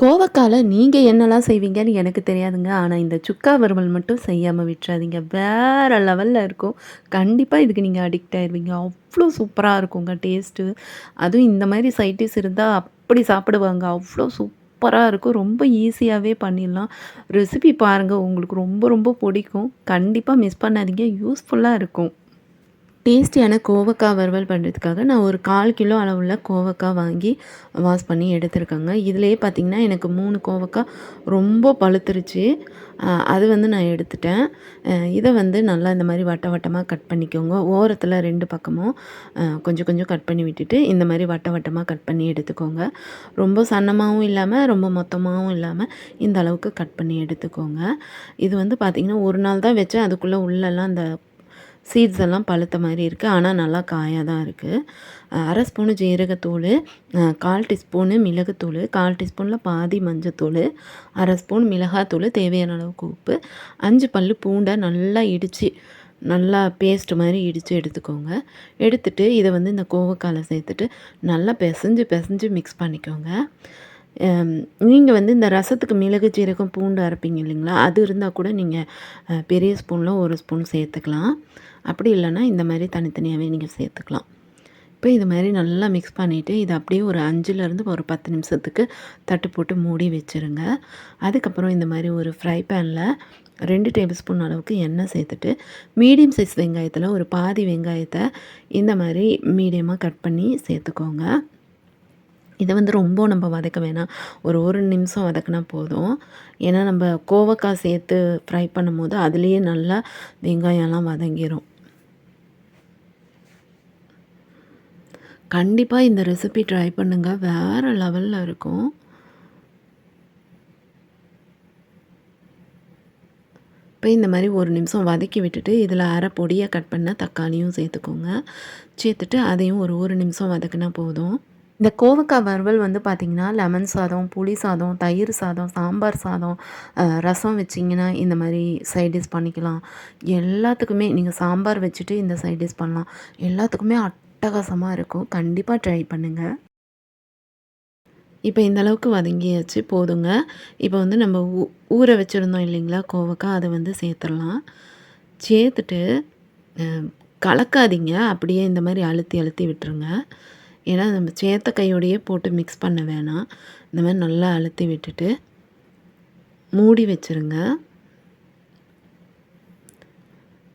கோவக்கால நீங்கள் என்னலாம் செய்வீங்கன்னு எனக்கு தெரியாதுங்க. ஆனால் இந்த சுக்கா வறுவல் மட்டும் செய்யாமல் விட்டுறாதீங்க. வேறு லெவலில் இருக்கும். கண்டிப்பாக இதுக்கு நீங்கள் அடிக்ட் ஆயிடுவீங்க அவ்வளோ சூப்பராக இருக்குங்க டேஸ்ட்டு அதுவும் இந்த மாதிரி சைட்டிஸ் இருந்தால் அப்படி சாப்பிடுவாங்க. அவ்வளோ சூப்பராக இருக்கும். ரொம்ப ஈஸியாகவே பண்ணிடலாம். ரெசிபி பாருங்கள் உங்களுக்கு ரொம்ப ரொம்ப பிடிக்கும். கண்டிப்பாக மிஸ் பண்ணாதீங்க. யூஸ்ஃபுல்லாக இருக்கும். டேஸ்டியான கோவக்காய் வறுவல் பண்ணுறதுக்காக நான் ஒரு கால் கிலோ அளவுள்ள கோவக்காய் வாங்கி வாஷ் பண்ணி எடுத்திருக்கேங்க. இதிலே பார்த்திங்கன்னா எனக்கு மூணு கோவக்காய் ரொம்ப பழுத்துருச்சு. அது வந்து நான் எடுத்துட்டேன். இதை வந்து நல்லா இந்த மாதிரி வட்ட வட்டமாக கட் பண்ணிக்கோங்க. ஓரத்தில் ரெண்டு பக்கமும் கொஞ்சம் கொஞ்சம் கட் பண்ணி விட்டுட்டு இந்த மாதிரி வட்ட வட்டமாக கட் பண்ணி எடுத்துக்கோங்க. ரொம்ப சன்னமாகவும் இல்லாமல் ரொம்ப மொத்தமாகவும் இல்லாமல் இந்த அளவுக்கு கட் பண்ணி எடுத்துக்கோங்க. இது வந்து பார்த்திங்கன்னா ஒரு நாள் தான் வச்சேன். அதுக்குள்ளே உள்ளெல்லாம் அந்த சீட்ஸ் எல்லாம் பழுத்த மாதிரி இருக்குது ஆனால் நல்லா காயாக தான் இருக்குது அரை ஸ்பூனு ஜீரகத்தூள் கால் டீஸ்பூனு மிளகுத்தூள் கால் டீஸ்பூனில் பாதி மஞ்சத்தூள் அரை ஸ்பூன் மிளகாத்தூள் தேவையான அளவுக்கு உப்பு அஞ்சு பல் பூண்டை நல்லா இடித்து நல்லா பேஸ்ட் மாதிரி இடித்து எடுத்துக்கோங்க. எடுத்துட்டு இதை வந்து இந்த கோவக்காலை சேர்த்துட்டு நல்லா பிசைஞ்சு பிசைஞ்சு மிக்ஸ் பண்ணிக்கோங்க. நீங்கள் வந்து இந்த ரசத்துக்கு மிளகு சீரகம் பூண்டு அரைப்பீங்க இல்லைங்களா? அது இருந்தால் கூட நீங்கள் பெரிய ஸ்பூனில் ஒரு ஸ்பூன் சேர்த்துக்கலாம். அப்படி இல்லைன்னா இந்த மாதிரி தனித்தனியாகவே நீங்கள் சேர்த்துக்கலாம். இப்போ இது மாதிரி நல்லா மிக்ஸ் பண்ணிவிட்டு இது அப்படியே ஒரு அஞ்சுலேருந்து ஒரு பத்து நிமிஷத்துக்கு தட்டு போட்டு மூடி வச்சுருங்க. அதுக்கப்புறம் இந்த மாதிரி ஒரு ஃப்ரை பேனில் ரெண்டு டேபிள் ஸ்பூன் அளவுக்கு எண்ணெய் சேர்த்துட்டு மீடியம் சைஸ் வெங்காயத்தில் ஒரு பாதி வெங்காயத்தை இந்த மாதிரி மீடியமாக கட் பண்ணி சேர்த்துக்கோங்க. இதை வந்து ரொம்ப நம்ம வதக்க வேணாம். ஒரு ஒரு நிமிஷம் வதக்கினா போதும். ஏன்னா நம்ம கோவக்காய் சேர்த்து ஃப்ரை பண்ணும்போது அதுலேயே நல்லா வெங்காயம்லாம் வதங்கிரும். கண்டிப்பாக இந்த ரெசிபி ட்ரை பண்ணுங்கள் வேறு லெவலில் இருக்கும். இப்போ இந்த மாதிரி ஒரு நிமிஷம் வதக்கி விட்டுட்டு இதில் அரை பொடியாக கட் பண்ண தக்காளியும் சேர்த்துக்கோங்க. சேர்த்துட்டு அதையும் ஒரு ஒரு நிமிஷம் வதக்குனா போதும். இந்த கோவக்காய் வறுவல் வந்து பார்த்திங்கன்னா லெமன் சாதம் புளி சாதம் தயிர் சாதம் சாம்பார் சாதம் ரசம் வச்சிங்கன்னா இந்த மாதிரி சைட் டிஷ் பண்ணிக்கலாம். எல்லாத்துக்குமே நீங்கள் சாம்பார் வச்சுட்டு இந்த சைட் டிஷ் பண்ணலாம். எல்லாத்துக்குமே அட்டகாசமாக இருக்கும். கண்டிப்பாக ட்ரை பண்ணுங்கள் இப்போ இந்த அளவுக்கு வதங்கியாச்சு. போதுங்க. இப்போ வந்து நம்ம ஊ ஊற வச்சுருந்தோம் இல்லைங்களா கோவக்காய் அதை வந்து சேர்த்துடலாம். சேர்த்துட்டு கலக்காதீங்க. அப்படியே இந்த மாதிரி அழுத்தி அழுத்தி விட்டுருங்க. ஏன்னா நம்ம சேத்த கையோடையே போட்டு மிக்ஸ் பண்ண வேணாம். இந்த மாதிரி நல்லா அழுத்தி விட்டுட்டு மூடி வச்சுருங்க.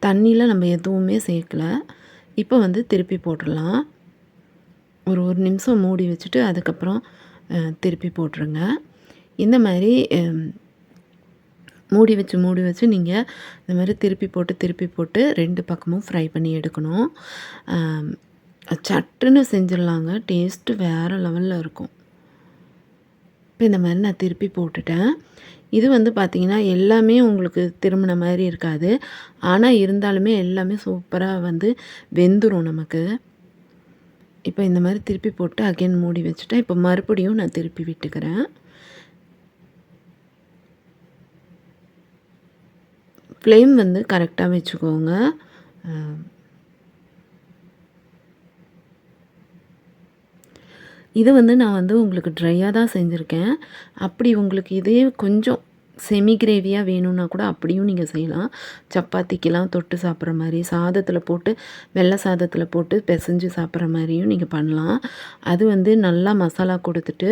தண்ணியில் நம்ம எதுவுமே சேர்க்கல. இப்போ வந்து திருப்பி போட்டுடலாம். ஒரு ஒரு நிமிஷம் மூடி வச்சுட்டு அதுக்கப்புறம் திருப்பி போட்டுருங்க. இந்த மாதிரி மூடி வச்சு மூடி வச்சு நீங்கள் இந்த மாதிரி திருப்பி போட்டு திருப்பி போட்டு ரெண்டு பக்கமும் ஃப்ரை பண்ணி எடுக்கணும். சட்டுன்னு செஞ்சிடலாங்க. டேஸ்ட்டு வேறு லெவலில் இருக்கும். இப்போ இந்த மாதிரி நான் திருப்பி போட்டுட்டேன். இது வந்து பார்த்திங்கன்னா எல்லாமே உங்களுக்கு திரும்பின மாதிரி இருக்காது. ஆனால் இருந்தாலுமே எல்லாமே சூப்பராக வந்து வெந்துடும் நமக்கு. இப்போ இந்த மாதிரி திருப்பி போட்டு அகைன் மூடி வச்சுட்டேன். இப்போ மறுபடியும் நான் திருப்பி விட்டுக்கிறேன். ஃப்ளேம் வந்து கரெக்டாக வச்சுக்கோங்க. இது வந்து நான் வந்து உங்களுக்கு ட்ரையாக தான் செஞ்சுருக்கேன். அப்படி உங்களுக்கு இதே கொஞ்சம் செமி கிரேவியாக வேணும்னா கூட அப்படியும் நீங்கள் செய்யலாம். சப்பாத்திக்கெலாம் தொட்டு சாப்பிட்ற மாதிரி சாதத்தில் போட்டு வெள்ளை சாதத்தில் போட்டு பிசைஞ்சு சாப்பிட்ற மாதிரியும் நீங்கள் பண்ணலாம். அது வந்து நல்லா மசாலா கொடுத்துட்டு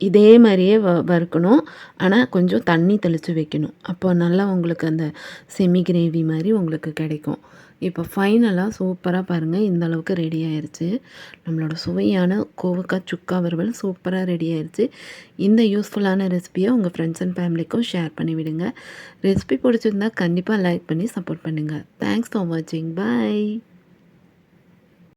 இதே மாதிரியே வ வறுக்கணும். ஆனால் கொஞ்சம் தண்ணி தெளித்து வைக்கணும். அப்போ நல்லா உங்களுக்கு அந்த செமி கிரேவி மாதிரி உங்களுக்கு கிடைக்கும். இப்போ ஃபைனலாக சூப்பராக பாருங்கள் இந்த அளவுக்கு ரெடி ஆயிடுச்சு நம்மளோட சுவையான கோவக்காய் சுக்கா வறுவல் சூப்பராக ரெடி ஆயிடுச்சு இந்த யூஸ்ஃபுல்லான ரெசிபியை உங்கள் ஃப்ரெண்ட்ஸ் அண்ட் ஃபேமிலிக்கும் ஷேர் பண்ணிவிடுங்க ரெசிபி பிடிச்சிருந்தா கண்டிப்பாக லைக் பண்ணி சப்போர்ட் பண்ணுங்கள் தேங்க்ஸ் ஃபார் வாட்சிங் பை